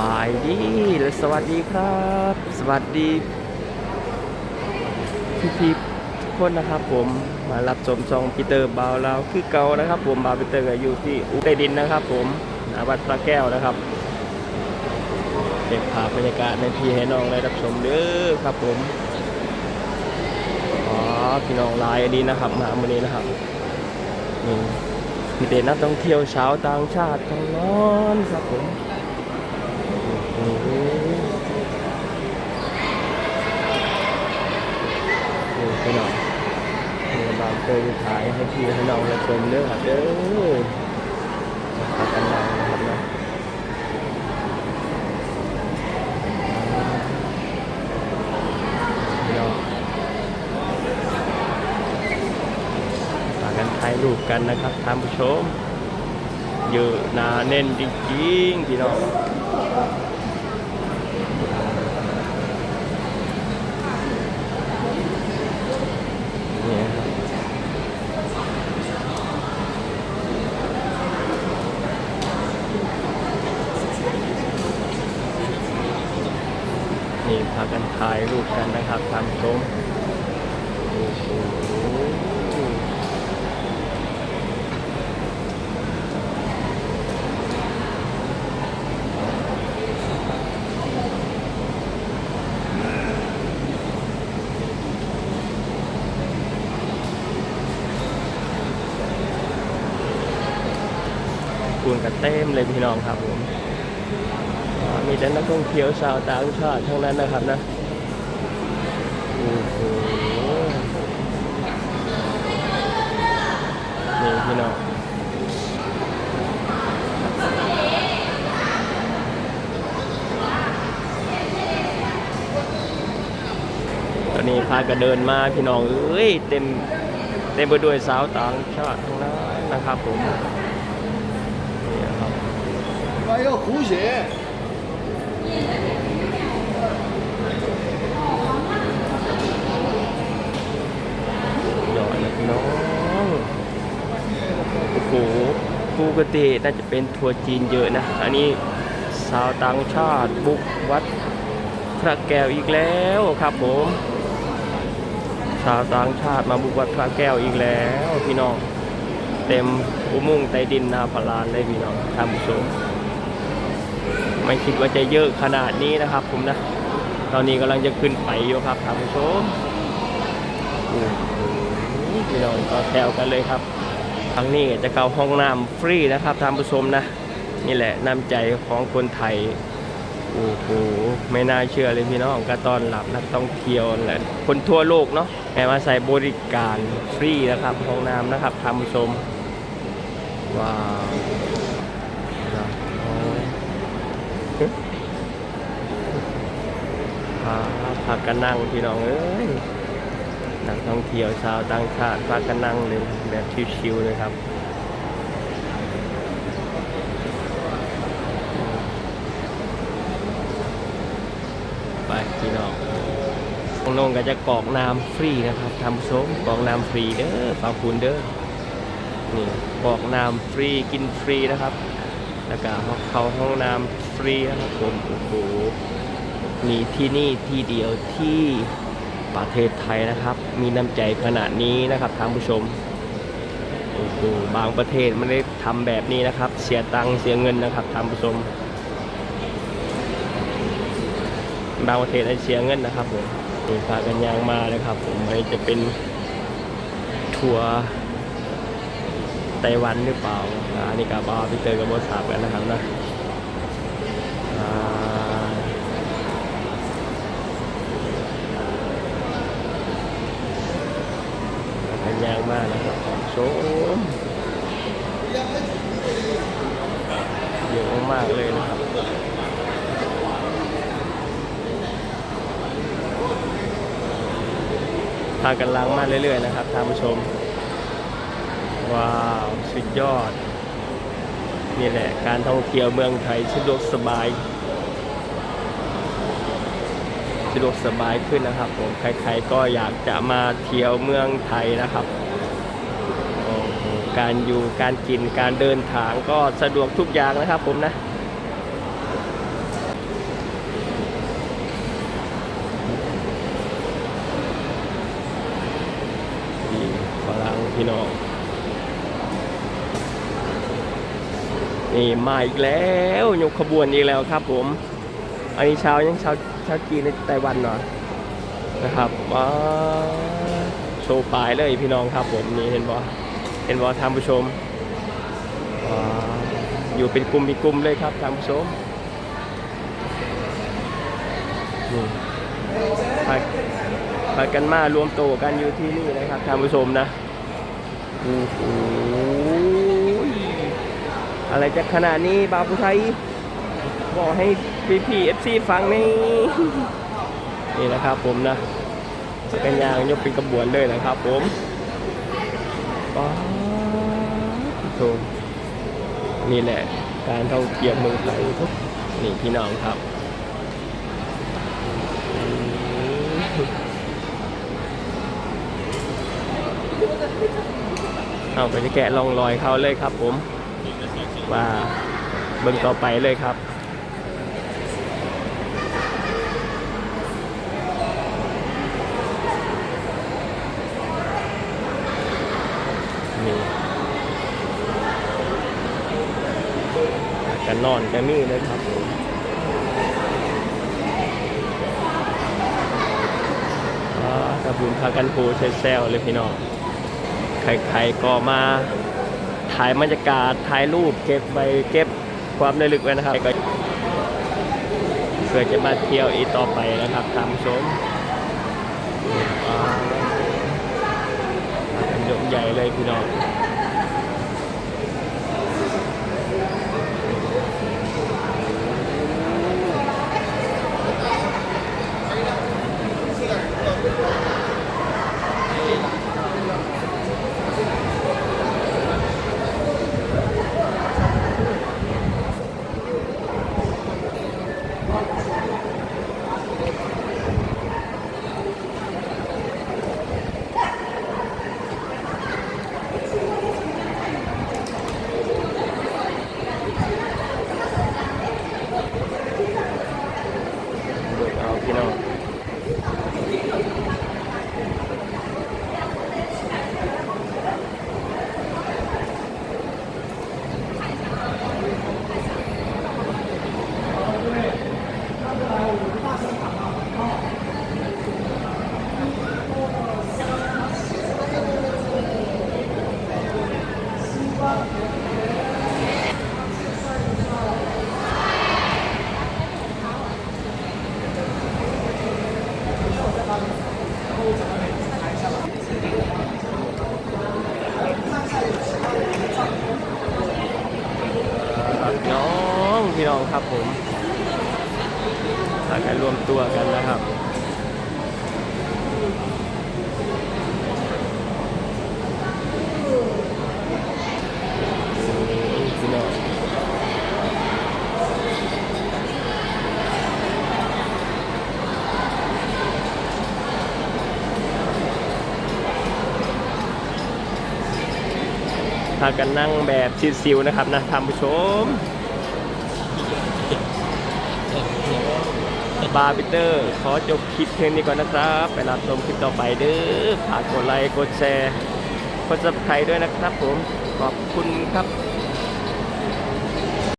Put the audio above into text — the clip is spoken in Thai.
บายดีและสวัสดีครับ สวัสดีพี่พี่ๆทุกคนนะครับ ผมมารับชมซองปีเตอร์บาวลาวคือเก่านะครับ ผมบาวปีเตอร์อยู่ที่อุตรดินนะครับ ผมนาวัดพระแก้วนะครับเก็บภาพบรรยากาศในพี่ให้น้องได้รับชมเด้อครับ ผมอ๋อพี่น้องหลายดีนะครับ มาวันนี้นะครับนี่มีแต่นักท่องเที่ยวชาวต่างชาติทั้งนั้นครับผม โอ้โหนี่พี่น้องนี่บาง เคยถ่ายให้พี่ให้น้องและชมเด้อครับเด้อพากันมานะครับนะพี่น้องพากันถ่ายรูปกันนะครับท่านผู้ชมเยอะหนาแน่นจริงๆพี่น้อง เนี่ยครับนี่พากัน ถ่ายรูปกันนะครับท่านผู้ชมคูณกันเต็มเลยพี่น้องครับผมมีแต่นักท่องเที่ยวชาวต่างชาติทั้งนั้นนะครับนะ นี่พี่น้องตอนนี้พากันเดินมาพี่น้อง เอ้ย เต็มเต็มไปด้วยสาวต่างชาติทั้งนั้นนะครับผมนี่ครับไปก็苦血 กติน่าจะเป็นทัวร์จีนเยอะนะ อันนี้สาวต่างชาติบุกวัดพระแก้วอีกแล้วครับผมสาวต่างชาติมาบุกวัดพระแก้วอีกแล้วพี่น้อง เต็มอุโมงค์ใต้ดินนาพลานเลยพี่น้องท่านผู้ชมไม่คิดว่าจะเยอะขนาดนี้นะครับ ผมนะ ตอนนี้กำลังจะขึ้นไปอยู่ครับท่านผู้ชมพี่น้องก็แถวกันเลยครับ ครั้งนี้จะเข้าห้องน้ำฟรีนะครับท่านผู้ชมนะ นี่แหละน้ำใจของคนไทยโอ้โหไม่น่าเชื่อเลยพี่น้องก็ต้อนรับนักท่องเที่ยวแหละคนทั่วโลกเนาะแม้มาใส่บริการฟรีนะครับห้องน้ำนะครับท่านผู้ชมว้าวพาพากันนั่งพี่น้องเอ้ย นักท่องเที่ยวชาวต่างชาติพากันนั่งเลยแบบชิวๆเลยครับไปพี่น้องตรงนงก็จะกอกน้ำฟรีนะครับทำส้มกอกน้ำฟรีเด้อฝากคุณเด้อนี่กอกน้ำฟรีกินฟรีนะครับแล้วก็เข้าห้องน้ำฟรีนะครับผมโอ้โหมีที่นี่ที่เดียวที่ ประเทศไทยนะครับ มีน้ำใจขนาดนี้นะครับท่านผู้ชมโอ้โหบางประเทศไม่ได้ทำแบบนี้นะครับ เสียตังค์เสียเงินนะครับท่านผู้ชมบางประเทศได้เสียเงินนะครับผมนี่พากันยางมาเลยครับ ผมไม่จะเป็นทัวร์ไต้หวันหรือเปล่าอันนี้กับบาพี่เตอร์กับบอสาบกันนะครับนะอ่า เป็น ยางมากนะครับโชมเยอะมากเลยนะครับพากันล้างมากเรื่อยๆนะครับท่านผู้ชม ว้าว สุดยอด นี่แหละ การท่องเที่ยวเมืองไทยสะดวกสบาย สะดวกสบายขึ้นนะครับ ผมใครๆก็อยากจะมาเที่ยวเมืองไทยนะครับการอยู่การกินการเดินทางก็สะดวกทุกอย่างนะครับ ผมนะฝรั่งพี่น้องนี่มาอีกแล้วยกขบวนอีกแล้วครับผม อันนี้เช้ายังเช้า ช้าจีนในไต้หวันเนาะนะครับว้าโชว์ปลายเลยพี่น้องครับผมนี่เห็นบ่เห็นบ่ท่านผู้ชมอยู่เป็นกลุ่มเป็นกลุ่มเลยครับท่านผู้ชมนี่พาพากันมารวมตัวกันอยู่ที่นี่นะครับท่านผู้ชมนะโอ้โหอะไรจะขนาดนี้บาวผู้ไทย บอกให้พีพีเอฟซีฟังนี่นี่นะครับผมนะเป็นยางยกเป็นกระบวนเลยนะครับผมป๊าดโถนี่แหละการท่องเที่ยวเมืองไทยนี่พี่น้องครับเอาไปจะแกะลองรอยเขาเลยครับผมว่าเบิ่งต่อไปเลยครับ นี่กั นอนแกันนี่เลยครับผมอ่าถ้าบุญพากันโพเชแซลเลยพี่น้องใครๆก็มาถ่ายบรรยากาศถ่ายรูปเก็บไปเก็บความระลึกไว้นะครับเพื่อจะมาเที่ยวอีกต่อไปนะครับท่านผู้ชมอันยกใหญ่เลยพี่น้อง เบิกเอาพี่น้องครับน้องพี่น้องครับผมพากัน รวมตัวกันนะครับ พากันนั่งแบบชิวๆนะครับนะท่านผู้ชม บาร์บิเตอร์ ขอจบคลิปเพียงนี้ก่อนนะครับ ไปรับชมคลิปต่อไปเด้อฝากกดไลค์ กดแชร์ กดซับสไครต์ด้วยนะครับผม ขอบคุณครับ